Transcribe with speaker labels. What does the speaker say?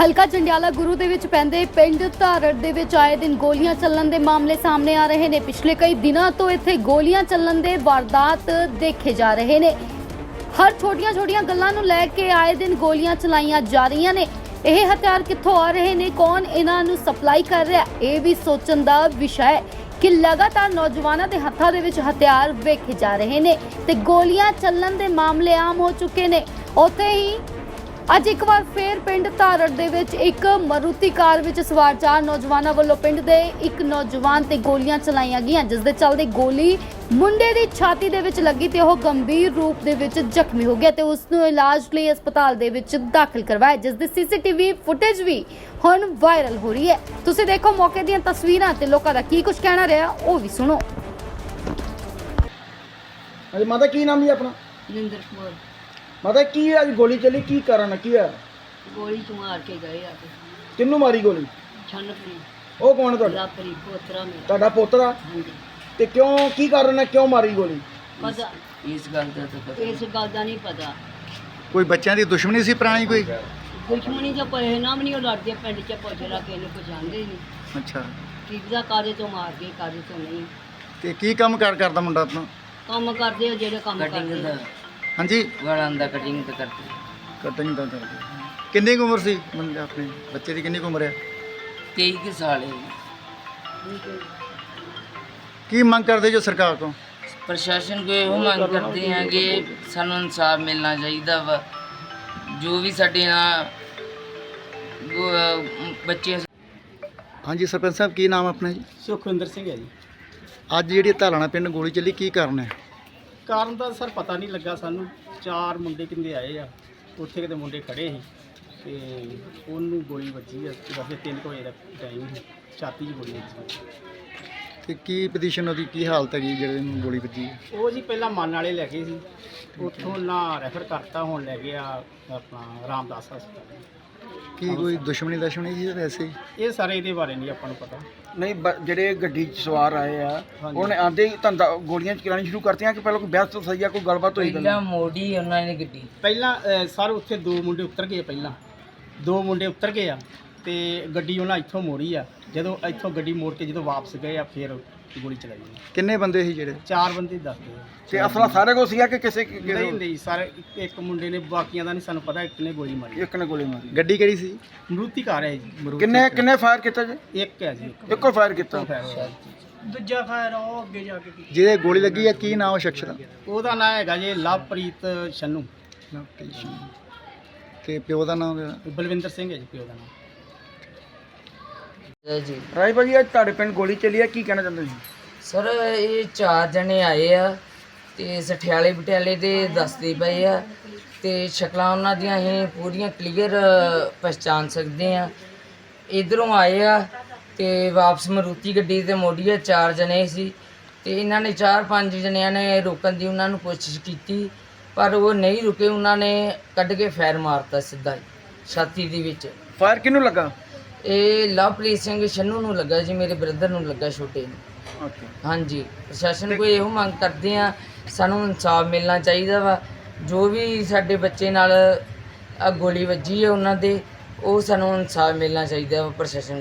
Speaker 1: ਹਲਕਾ ਜੰਡਿਆਲਾ ਗੁਰੂ ਦੇ ਵਿੱਚ ਪੈਂਦੇ ਪਿੰਡ ਧਾਰੜ ਦੇ ਵਿੱਚ ਆਏ ਦਿਨ ਗੋਲੀਆਂ ਚੱਲਣ ਦੇ ਮਾਮਲੇ ਸਾਹਮਣੇ ਆ ਰਹੇ ਨੇ। ਪਿਛਲੇ ਕਈ ਦਿਨਾਂ ਤੋਂ ਇੱਥੇ ਗੋਲੀਆਂ ਚੱਲਣ ਦੇ ਵਾਰਦਾਤ ਦੇਖੇ ਜਾ ਰਹੇ ਨੇ। ਹਰ ਛੋਟੀਆਂ-ਛੋਟੀਆਂ ਗੱਲਾਂ ਨੂੰ ਲੈ ਕੇ ਆਏ ਦਿਨ ਗੋਲੀਆਂ ਚਲਾਈਆਂ ਜਾ ਰਹੀਆਂ ਨੇ। ਇਹ ਹਥਿਆਰ ਕਿੱਥੋਂ ਆ ਰਹੇ ਨੇ? ਕੌਣ ਇਹਨਾਂ ਨੂੰ ਸਪਲਾਈ ਕਰ ਰਿਹਾ? ਇਹ ਵੀ ਸੋਚਣ ਦਾ ਵਿਸ਼ਾ ਹੈ ਕਿ ਲਗਾਤਾਰ ਨੌਜਵਾਨਾਂ ਦੇ ਹੱਥਾਂ ਦੇ ਵਿੱਚ ਹਥਿਆਰ ਵੇਖੇ ਜਾ ਰਹੇ ਨੇ ਤੇ ਗੋਲੀਆਂ ਚੱਲਣ ਦੇ ਮਾਮਲੇ ਆਮ ਹੋ ਚੁੱਕੇ ਨੇ। ਉੱਥੇ ਹੀ ਅੱਜ ਇੱਕ ਵਾਰ ਫੇਰ ਪਿੰਡ ਧਾਰੜ ਦੇ ਵਿੱਚ ਇੱਕ ਮਰੂਤੀ ਕਾਰ ਵਿੱਚ ਸਵਾਰ ਚਾਰ ਨੌਜਵਾਨਾਂ ਵੱਲੋਂ ਪਿੰਡ ਦੇ ਇੱਕ ਨੌਜਵਾਨ ਤੇ ਗੋਲੀਆਂ ਚਲਾਈਆਂ ਗਈਆਂ ਜਿਸ ਦੇ ਚੱਲਦੇ ਗੋਲੀ ਮੁੰਡੇ ਦੀ ਛਾਤੀ ਦੇ ਵਿੱਚ ਲੱਗੀ ਤੇ ਉਹ ਗੰਭੀਰ ਰੂਪ ਦੇ ਵਿੱਚ ਜ਼ਖਮੀ ਹੋ ਗਿਆ ਤੇ ਉਸ ਨੂੰ ਇਲਾਜ ਲਈ ਹਸਪਤਾਲ ਦੇ ਵਿੱਚ ਦਾਖਲ ਕਰਵਾਇਆ ਜਿਸ ਦੀ ਸੀਸੀਟੀਵੀ ਫੁਟੇਜ ਵੀ ਹੁਣ ਵਾਇਰਲ ਹੋ ਰਹੀ ਹੈ। ਤੁਸੀਂ ਦੇਖੋ ਮੌਕੇ ਦੀਆਂ ਤਸਵੀਰਾਂ ਤੇ ਲੋਕਾਂ ਦਾ ਕੀ ਕੁਝ ਕਹਿਣਾ ਰਿਹਾ ਉਹ ਵੀ ਸੁਣੋ।
Speaker 2: ਹਾਂਜੀ ਮਾਤਾ ਕੀ ਨਾਮ ਜੀ ਆਪਣਾ?
Speaker 3: ਜਿੰਦਰ ਕੁਮਾਰ
Speaker 2: ਮਾਤਾ ਕੀ ਅੱਜ ਗੋਲੀ ਚੱਲੀ ਕੀ ਕਾਰਨ ਹੈ? ਕੀ ਹੈ
Speaker 3: ਗੋਲੀ ਚ ਮਾਰ ਕੇ ਗਏ ਆ ਕੇ
Speaker 2: ਕਿੰਨੂੰ ਮਾਰੀ ਗੋਲੀ?
Speaker 3: ਛੰਨਪਰੀ
Speaker 2: ਉਹ ਕੌਣ ਤੁਹਾਡਾ?
Speaker 3: ਲਾਪਰੀ ਪੋਤਰਾ ਮੇਰਾ।
Speaker 2: ਤੁਹਾਡਾ ਪੋਤਰਾ?
Speaker 3: ਹਾਂਜੀ।
Speaker 2: ਤੇ ਕਿਉਂ ਕੀ ਕਾਰਨ ਹੈ? ਕਿਉਂ ਮਾਰੀ ਗੋਲੀ?
Speaker 3: ਪਤਾ
Speaker 4: ਇਸ ਗੱਲ ਦਾ ਤਾਂ ਪਤਾ
Speaker 3: ਇਸ ਗੱਲ ਦਾ ਨਹੀਂ ਪਤਾ।
Speaker 5: ਕੋਈ ਬੱਚਿਆਂ ਦੀ ਦੁਸ਼ਮਣੀ ਸੀ ਪੁਰਾਣੀ ਕੋਈ?
Speaker 3: ਦੁਸ਼ਮਣੀ ਜੋ ਪਏ ਨਾ ਵੀ ਨਹੀਂ ਉਹ ਲੜਦੇ ਪਿੰਡ ਚ ਪੁੱਛਦਾ ਕਿ ਇਹਨੂੰ ਪਛਾਣਦੇ ਹੀ ਨਹੀਂ।
Speaker 5: ਅੱਛਾ।
Speaker 3: ਕਿਹਦਾ ਕਾਦੇ ਤੋਂ ਮਾਰ ਗਏ ਕਾਦੇ ਤੋਂ ਨਹੀਂ।
Speaker 5: ਤੇ ਕੀ ਕੰਮ ਕਾਰ ਕਰਦਾ ਮੁੰਡਾ ਆਪਣਾ?
Speaker 3: ਕੰਮ ਕਰਦੇ ਆ ਜਿਹੜੇ ਕੰਮ
Speaker 4: ਕਟਿੰਗ
Speaker 3: ਕਰਦੇ
Speaker 4: ਦਾ।
Speaker 3: ਆ।
Speaker 5: ਹਾਂਜੀ।
Speaker 4: ਵਾਲਾਂ ਦਾ ਕਟਿੰਗ ਤਾਂ ਕਰਦੇ
Speaker 5: ਕਟਿੰਗ ਤਾਂ ਕਰਦਾ ਕਿੰਨੀ ਕੁ ਉਮਰ ਸੀ? ਮੁੰਡੇ ਆਪਣੇ ਬੱਚੇ ਦੀ ਕਿੰਨੀ ਕੁ ਉਮਰ ਹੈ?
Speaker 4: 23 ਕੁ ਸਾਲ ਹੈ
Speaker 5: ਕੀ ਮੰਗ ਕਰਦੇ ਜੋ ਸਰਕਾਰ ਤੋਂ?
Speaker 4: ਪ੍ਰਸ਼ਾਸਨ ਕੋ ਇਹੋ ਮੰਗ ਕਰਦੇ ਹਾਂ ਕਿ ਸਾਨੂੰ ਇਨਸਾਫ ਮਿਲਣਾ ਚਾਹੀਦਾ ਵਾ। ਜੋ ਵੀ ਸਾਡੇ ਨਾਲ ਗੋ- ਅਹ ਬੱਚੇ
Speaker 5: ਹਾਂਜੀ ਸਰਪੰਚ ਸਾਹਿਬ ਕੀ ਨਾਮ ਆਪਣਾ ਜੀ?
Speaker 6: ਸੁਖਵਿੰਦਰ ਸਿੰਘ ਹੈ ਜੀ।
Speaker 5: ਅੱਜ ਜਿਹੜੀ ਧਾਲਾਣਾ ਪਿੰਡ ਗੋਲੀ ਚੱਲੀ ਕੀ ਕਾਰਨ ਹੈ?
Speaker 6: ਕਾਰਨ ਦਾ ਸਰ ਪਤਾ ਨਹੀਂ ਲੱਗਾ ਸਾਨੂੰ। ਚਾਰ ਮੁੰਡੇ ਕਿੰਦੇ ਆਏ ਆ। ਉੱਥੇ ਕਿਤੇ ਮੁੰਡੇ ਖੜੇ ਸੀ ਤੇ ਉਹਨੂੰ ਗੋਲੀ ਵੱਜੀ ਆ। ਵੈਸੇ 3 ਵਜੇ ਦਾ ਟਾਈਮ ਸੀ। ਛਾਤੀ 'ਚ ਗੋਲੀ ਵੱਜੀ।
Speaker 5: ਤੇ ਕੀ ਪੋਜੀਸ਼ਨ ਉਹਦੀ ਕੀ ਹਾਲਤ ਹੈਗੀ ਜਿਹੜੇ ਨੂੰ ਗੋਲੀ ਵੱਜੀ?
Speaker 6: ਉਹ ਜੀ ਪਹਿਲਾਂ ਮਨ ਵਾਲੇ ਲੈ ਗਏ ਸੀ। ਉੱਥੋਂ ਨਾ ਰੈਫਰ ਕਰਤਾ ਹੁਣ ਲੈ ਗਿਆ ਆਪਣਾ ਰਾਮਦਾਸ ਹਸਪਤਾਲ।
Speaker 5: ਕੀ ਕੋਈ ਦੁਸ਼ਮਣੀ ਦਸ਼ਮਣੀ ਜਾਂ ਵੈਸੇ ਹੀ?
Speaker 6: ਇਹ ਸਾਰੇ ਇਹਦੇ ਬਾਰੇ ਨਹੀਂ ਆਪਾਂ ਨੂੰ ਪਤਾ।
Speaker 2: ਨਹੀਂ ਬ- ਜਿਹੜੇ ਗੱਡੀ 'ਚ ਸਵਾਰ ਆਏ ਆ
Speaker 6: ਹਾਂਜੀ।
Speaker 2: ਉਹਨੇ ਆਂਦੇ ਹੀ ਧੰਦਾ ਗੋਲੀਆਂ ਚਲਾਣੀ ਸ਼ੁਰੂ ਕਰਤੀਆਂ ਕਿ ਪਹਿਲਾਂ ਕੋਈ ਬਹਿਸ ਤੋਂ ਸਹੀ ਆ ਕੋਈ ਗੱਲਬਾਤ ਹੋਈ
Speaker 4: ਪਹਿਲਾਂ ਮੋੜੀ ਉਹਨਾਂ ਨੇ ਗੱਡੀ।
Speaker 6: ਪਹਿਲਾਂ ਅ, ਸਰ ਉੱਥੇ ਦੋ ਮੁੰਡੇ ਉਤਰ ਗਏ ਪਹਿਲਾਂ। ਦੋ ਮੁੰਡੇ ਉਤਰ ਗਏ ਆ ਤੇ ਗੱਡੀ ਉਹਨਾਂ ਇੱਥੋਂ ਮੋੜੀ ਆ। ਜਦੋਂ ਇੱਥੋਂ ਗੱਡੀ ਮੋੜ ਕੇ ਜਦੋਂ ਵਾਪਸ ਗਏ ਆ ਫਿਰ ਗੋਲੀ ਚਲਾਈ ਆ।
Speaker 5: ਕਿੰਨੇ ਬੰਦੇ ਸੀ ਜਿਹੜੇ?
Speaker 6: ਚਾਰ ਬੰਦੇ ਦੱਸਦੇ ਆ
Speaker 2: ਤੇ ਅਸਲਾ ਸਾਰੇ ਕੋਲ ਸੀਗਾ ਕਿ ਕਿਸੇ
Speaker 6: ਨਹੀਂ ਨਹੀਂ ਸਰ ਇੱਕ- ਇੱਕ ਮੁੰਡੇ ਨੇ ਬਾਕੀਆਂ ਦਾ ਨਹੀਂ ਸਾਨੂੰ ਪਤਾ ਇੱਕ ਨੇ ਗੋਲੀ ਮਾਰੀ।
Speaker 2: ਇੱਕ ਨੇ ਗੋਲੀ ਮਾਰੀ।
Speaker 5: ਗੱਡੀ ਕਿਹੜੀ ਸੀ?
Speaker 6: ਮਰੂਤੀ ਘਰ ਹੈ ਜੀ
Speaker 2: ਕਿੰਨੇ ਕਿੰਨੇ ਫਾਇਰ ਕੀਤਾ ਜੀ?
Speaker 6: ਇੱਕ ਹੈ ਜੀ ਇੱਕ।
Speaker 2: ਇੱਕੋ ਫਾਇਰ ਕੀਤਾ।
Speaker 6: ਦੂਜਾ ਫਾਇਰ ਉਹ ਅੱਗੇ ਜਾ ਕੇ
Speaker 5: ਜਿਹਦੇ ਗੋਲੀ ਲੱਗੀ ਹੈ ਕੀ ਨਾਮ ਉਹ ਸ਼ਖਸ ਦਾ?
Speaker 6: ਉਹਦਾ ਨਾਮ ਹੈਗਾ ਜੀ ਲਵਪ੍ਰੀਤ ਛੰਨੂ।
Speaker 5: ਤੇ ਪਿਓ ਦਾ ਨਾਮ
Speaker 6: ਬਲਵਿੰਦਰ ਸਿੰਘ ਹੈ ਜੀ ਪਿਓ ਦਾ ਨਾਮ।
Speaker 4: ਜੀ।
Speaker 2: ਰਾਜ ਭਾਜੀ ਅੱਜ ਤੁਹਾਡੇ ਪਿੰਡ ਗੋਲੀ ਚੱਲੀ ਆ ਕੀ ਕਹਿਣਾ ਚਾਹੁੰਦੇ ਜੀ?
Speaker 4: ਸਰ ਇਹ ਚਾਰ ਜਣੇ ਆਏ ਆ ਤੇ ਸਠਿਆਲੇ ਪਟਿਆਲੇ ਦੇ ਦੱਸਦੇ ਪਏ ਆ ਤੇ ਸ਼ਕਲਾਂ ਉਹਨਾਂ ਦੀਆਂ ਅਸੀਂ ਪੂਰੀਆਂ ਕਲੀਅਰ ਪਛਾਣ ਸਕਦੇ ਆ। ਇਧਰੋਂ ਆਏ ਆ ਤੇ ਵਾਪਸ ਮਰੂਤੀ ਗੱਡੀ ਤੇ ਮੋੜੀ ਆ ਚਾਰ ਜਣੇ ਸੀ ਤੇ ਇਹਨਾਂ ਨੇ ਚਾਰ ਪੰਜ ਜਣਿਆਂ ਨੇ ਰੋਕਣ ਦੀ ਉਹਨਾਂ ਨੂੰ ਕੋਸ਼ਿਸ਼ ਕੀਤੀ ਪਰ ਉਹ ਨਹੀਂ ਰੁਕੇ ਉਹਨਾਂ ਨੇ ਕੱਢ ਕੇ ਫੈਰ ਮਾਰਤਾ ਸਿੱਧਾ ਹੀ, ਛਾਤੀ ਦੇ ਵਿੱਚ।
Speaker 2: ਫਾਇਰ ਕਿਹਨੂੰ ਲੱਗਾ?
Speaker 4: ਇਹ ਲਵਪ੍ਰੀਤ ਸਿੰਘ ਛੰਨੂ ਨੂੰ ਲੱਗਾ ਜੀ ਮੇਰੇ ਬ੍ਰਦਰ ਨੂੰ ਲੱਗਾ ਛੋਟੇ ਨੂੰ।
Speaker 2: ਅੱਛਾ
Speaker 4: ਹਾਂਜੀ ਪ੍ਰਸ਼ਾਸਨ ਕੋਈ ਇਹੋ ਮੰਗ ਕਰਦੇ ਆ ਸਾਨੂੰ ਇਨਸਾਫ ਮਿਲਣਾ ਚਾਹੀਦਾ ਵਾ। ਜੋ ਵੀ ਸਾਡੇ ਬੱਚੇ ਨਾਲ ਆ ਗੋਲੀ ਵੱਜੀ ਹੈ ਉਹਨਾਂ ਦੇ ਉਹ ਸਾਨੂੰ ਇਨਸਾਫ ਮਿਲਣਾ ਚਾਹੀਦਾ ਵਾ ਪ੍ਰਸ਼ਾਸਨ